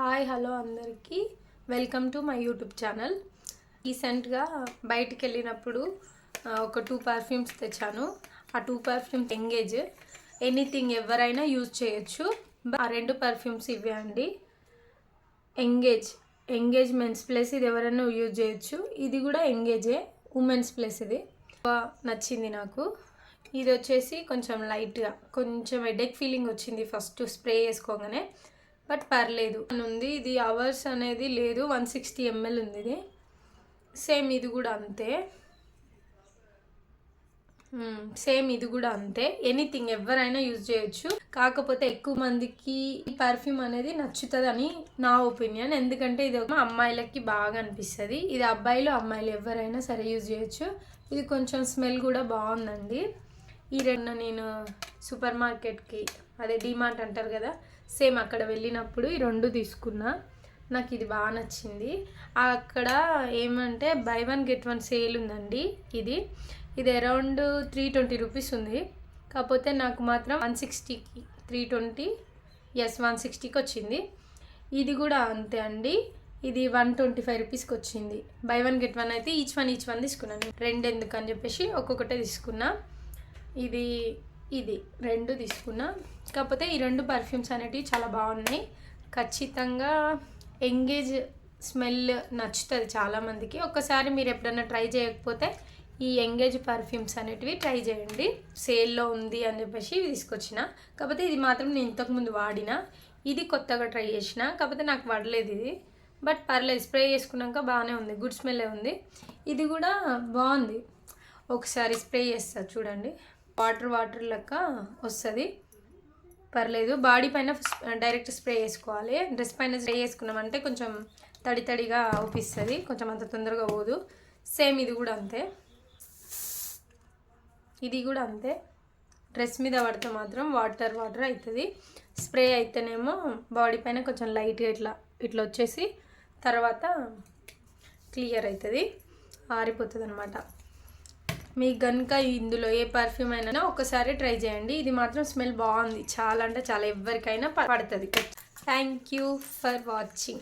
Hi hello అందరికీ. Welcome to my YouTube channel. రీసెంట్గా బయటికి వెళ్ళినప్పుడు ఒక టూ పర్ఫ్యూమ్స్ తెచ్చాను. ఆ టూ పర్ఫ్యూమ్స్ ఎంగేజ్ ఎనీథింగ్ ఎవరైనా యూజ్ చేయొచ్చు. ఆ రెండు పర్ఫ్యూమ్స్ ఇవే అండి. ఎంగేజ్ ఎంగేజ్మెంట్స్ ప్లస్ ప్లేస్ ఇది ఎవరైనా యూజ్ చేయొచ్చు. ఇది కూడా ఎంగేజే ఉమెన్స్ ప్లేస్ ఇది. బాగా నచ్చింది నాకు. ఇది వచ్చేసి కొంచెం లైట్గా కొంచెం హెడేక్ ఫీలింగ్ వచ్చింది ఫస్ట్ స్ప్రే చేసుకోగానే. బట్ పర్లేదు. అని ఉంది ఇది అవర్స్ అనేది లేదు. వన్ సిక్స్టీ ఎంఎల్ ఉంది ఇది. సేమ్ ఇది కూడా అంతే. సేమ్ ఇది కూడా అంతే. ఎనీథింగ్ ఎవరైనా యూజ్ చేయొచ్చు. కాకపోతే ఎక్కువ మందికి ఈ పర్ఫ్యూమ్ అనేది నచ్చుతుందని నా ఒపీనియన్. ఎందుకంటే ఇది ఒక అమ్మాయిలకి బాగా అనిపిస్తుంది. ఇది అబ్బాయిలు అమ్మాయిలు ఎవరైనా సరే యూజ్ చేయొచ్చు. ఇది కొంచెం స్మెల్ కూడా బాగుందండి. ఈ రెండు నేను సూపర్ మార్కెట్కి అదే డిమార్ట్ అంటారు కదా సేమ్ అక్కడ వెళ్ళినప్పుడు ఈ రెండు తీసుకున్నా. నాకు ఇది బాగా నచ్చింది. అక్కడ ఏమంటే buy one get one sale ఉందండి ఇది. ఇది అరౌండ్ త్రీ ట్వంటీ రూపీస్ ఉంది. కాకపోతే నాకు మాత్రం వన్ సిక్స్టీకి త్రీ ట్వంటీ ఎస్ వన్ సిక్స్టీకి వచ్చింది. ఇది కూడా అంతే అండి. ఇది వన్ ట్వంటీ ఫైవ్ రూపీస్కి వచ్చింది. బై వన్ గెట్ వన్ అయితే ఈచ్ వన్ ఈచ్ వన్ తీసుకున్నాను. రెండు ఎందుకు అని చెప్పేసి ఒక్కొక్కటే తీసుకున్నా. ఇది ఇది రెండు తీసుకున్నా. కాకపోతే ఈ రెండు పర్ఫ్యూమ్స్ అనేటివి చాలా బాగున్నాయి. ఖచ్చితంగా ఎంగేజ్ స్మెల్ నచ్చుతుంది చాలామందికి. ఒక్కసారి మీరు ఎప్పుడన్నా ట్రై చేయకపోతే ఈ ఎంగేజ్ పర్ఫ్యూమ్స్ అనేటివి ట్రై చేయండి. సేల్లో ఉంది అని చెప్పేసి తీసుకొచ్చిన. కాకపోతే ఇది మాత్రం నేను ఇంతకుముందు వాడిన. ఇది కొత్తగా ట్రై చేసిన. కాకపోతే నాకు పడలేదు ఇది. బట్ పర్లేదు స్ప్రే చేసుకున్నాక బాగానే ఉంది. గుడ్ స్మెల్ ఉంది. ఇది కూడా బాగుంది. ఒకసారి స్ప్రే చేస్తా చూడండి. వాటర్ వాటర్ లెక్క వస్తుంది. పర్లేదు బాడీ పైన డైరెక్ట్ స్ప్రే చేసుకోవాలి. డ్రెస్ పైన స్ప్రే చేసుకున్నామంటే కొంచెం తడి తడిగా అవుపిస్తుంది కొంచెం అంత తొందరగా పోదు. సేమ్ ఇది కూడా అంతే. ఇది కూడా అంతే. డ్రెస్ మీద పడితే మాత్రం వాటర్ వాటర్ అవుతుంది స్ప్రే అయితేనేమో బాడీ పైన కొంచెం లైట్గా ఇట్లా ఇట్లా వచ్చేసి తర్వాత క్లియర్ అవుతుంది ఆరిపోతుంది అనమాట మీకు కనుక ఇందులో ఏ పర్ఫ్యూమ్ అయినా ఒకసారి ట్రై చేయండి. ఇది మాత్రం స్మెల్ బాగుంది. చాలా అంటే చాలా ఎవరికైనా పడుతుంది. Thank you for watching